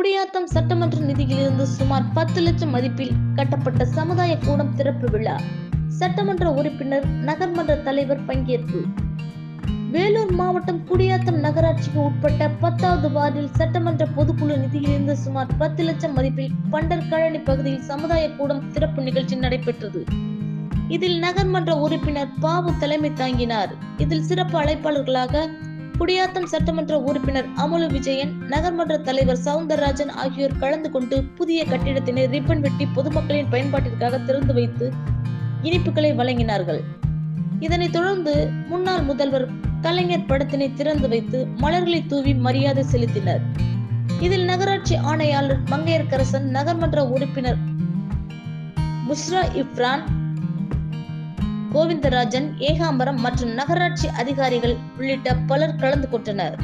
குடியாத்தம் சட்டமன்ற நிதியிலிருந்து சுமார் பத்து லட்சம் மதிப்பில் கட்டப்பட்ட சமுதாய கூடம் திறப்பு விழா. சட்டமன்ற உறுப்பினர் நகர்மன்ற தலைவர் பங்கேற்பு. வேலூர் மாவட்டம் குடியாத்தம் நகராட்சிக்கு உட்பட்ட பத்தாவது வார்டில் சட்டமன்ற பொதுக்குழு நிதியிலிருந்து சுமார் பத்து லட்சம் மதிப்பில் பண்டர் கழனி பகுதியில் சமுதாய கூடம் திறப்பு நிகழ்ச்சி நடைபெற்றது. இதில் நகர்மன்ற உறுப்பினர் பாபு தலைமை தாங்கினார். இதில் சிறப்பு அழைப்பாளர்களாக குடியாத்தம் சட்டமன்ற உறுப்பினர் அமுலு விஜயன் நகர்மன்ற தலைவர் சவுந்தரராஜன் ஆகியோர் கலந்து கொண்டு புதிய கட்டிடத்தினை ரிப்பன் வெட்டி பொதுமக்களின் பயன்பாட்டிற்காக திறந்து வைத்து இனிப்புகளை வழங்கினார்கள். இதனைத் தொடர்ந்து முன்னாள் முதல்வர் கலைஞர் படத்தினை திறந்து வைத்து மலர்களை தூவி மரியாதை செலுத்தினர். இதில் நகராட்சி ஆணையாளர் மங்கையர்கரசன் நகர்மன்ற உறுப்பினர் முஸ்ரா இப்ரான் கோவிந்தராஜன் ஏகாம்பரம் மற்றும் நகராட்சி அதிகாரிகள் உள்ளிட்ட பலர் கலந்து கொண்டனர்.